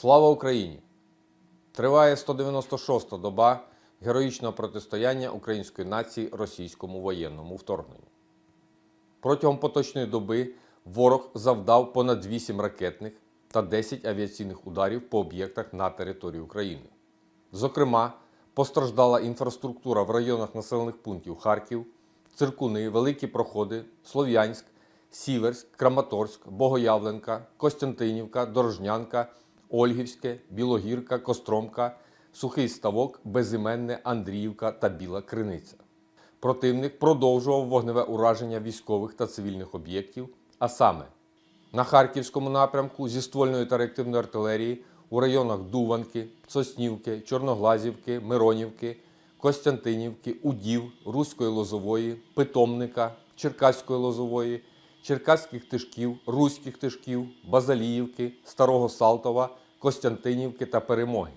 Слава Україні! Триває 196-та доба героїчного протистояння української нації російському воєнному вторгненню. Протягом поточної доби ворог завдав понад 8 ракетних та 10 авіаційних ударів по об'єктах на території України. Зокрема, постраждала інфраструктура в районах населених пунктів Харків, Циркуни, Великі Проходи, Слов'янськ, Сіверськ, Краматорськ, Богоявленка, Костянтинівка, Дорожнянка, Ольгівське, Білогірка, Костромка, Сухий Ставок, Безіменне, Андріївка та Біла Криниця. Противник продовжував вогневе ураження військових та цивільних об'єктів, а саме на Харківському напрямку зі ствольної та реактивної артилерії у районах Дуванки, Соснівки, Чорноглазівки, Миронівки, Костянтинівки, Удів, Руської Лозової, Питомника, Черкаської Лозової, Черкаських Тишків, Руських Тишків, Базаліївки, Старого Салтова, Костянтинівки та Перемоги.